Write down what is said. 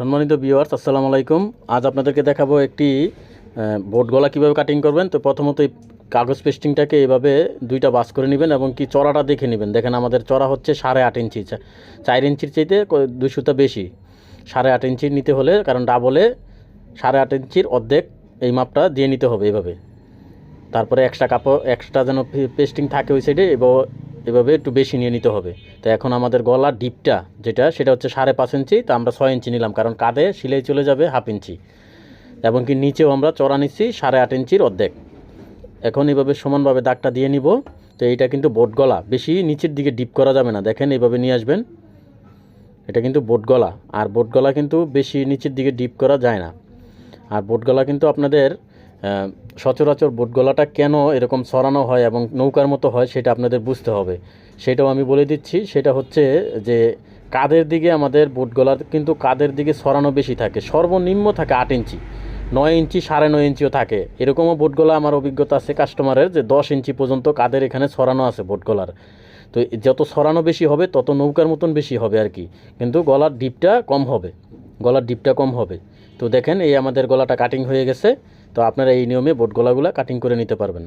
সম্মানিত ভিউয়ার্স আসসালামু আলাইকুম। আজ আপনাদেরকে দেখাবো একটি বোট গলা কীভাবে কাটিং করবেন। তো প্রথমত এই কাগজ পেস্টিংটাকে এভাবে দুইটা বাস করে নেবেন এবং কি চড়াটা দেখে নেবেন। দেখেন আমাদের চড়া হচ্ছে সাড়ে আট ইঞ্চি চার ইঞ্চির চাইতে সুতা বেশি। সাড়ে আট ইঞ্চি নিতে হলে, কারণ ডাবলে সাড়ে আট ইঞ্চির অর্ধেক এই মাপটা দিয়ে নিতে হবে এভাবে। তারপরে এক্সট্রা কাপড় এক্সট্রা যেন পেস্টিং থাকে ওই সাইডে এবং এভাবে একটু বেশি নিয়ে নিতে হবে। তো এখন আমাদের গলা ডিপটা যেটা, সেটা হচ্ছে সাড়ে পাঁচ ইঞ্চি, তো আমরা ছয় ইঞ্চি নিলাম, কারণ কাঁধে সিলাই চলে যাবে হাফ ইঞ্চি। এবং কি নিচেও আমরা চড়া নিচ্ছি সাড়ে আট ইঞ্চির অর্ধেক। এখন এইভাবে সমানভাবে দাগটা দিয়ে নিব। তো এইটা কিন্তু বোট গলা, বেশি নিচের দিকে ডিপ করা যাবে না। দেখেন এইভাবে নিয়ে আসবেন। এটা কিন্তু বোট গলা, আর বোট গলা কিন্তু বেশি নিচের দিকে ডিপ করা যায় না। আর বোট গলা কিন্তু আপনাদের সচরাচর বোট গলাটা কেন এরকম সরানো হয় এবং নৌকার মতো হয় সেটা আপনাদের বুঝতে হবে। সেটাও আমি বলে দিচ্ছি, সেটা হচ্ছে যে কাদের দিকে আমাদের বোট গলার কিন্তু কাদের দিকে সরানো বেশি থাকে? সর্বনিম্ন থাকে আট ইঞ্চি, নয় ইঞ্চি সাড়ে নয় ইঞ্চিও থাকে। এরকমও বোট গলা আমার অভিজ্ঞতা আছে কাস্টমারের যে দশ ইঞ্চি পর্যন্ত কাদের এখানে সরানো আছে বোট গলার তো যত সরানো বেশি হবে, তত নৌকার মতন বেশি হবে আর কি। কিন্তু গলার ডিপটা কম হবে, গলার ডিপটা কম হবে। তো দেখেন এই আমাদের গলাটা কাটিং হয়ে গেছে। তো আপনারা এই নিয়মে বোট গলাগুলো কাটিং করে নিতে পারবেন।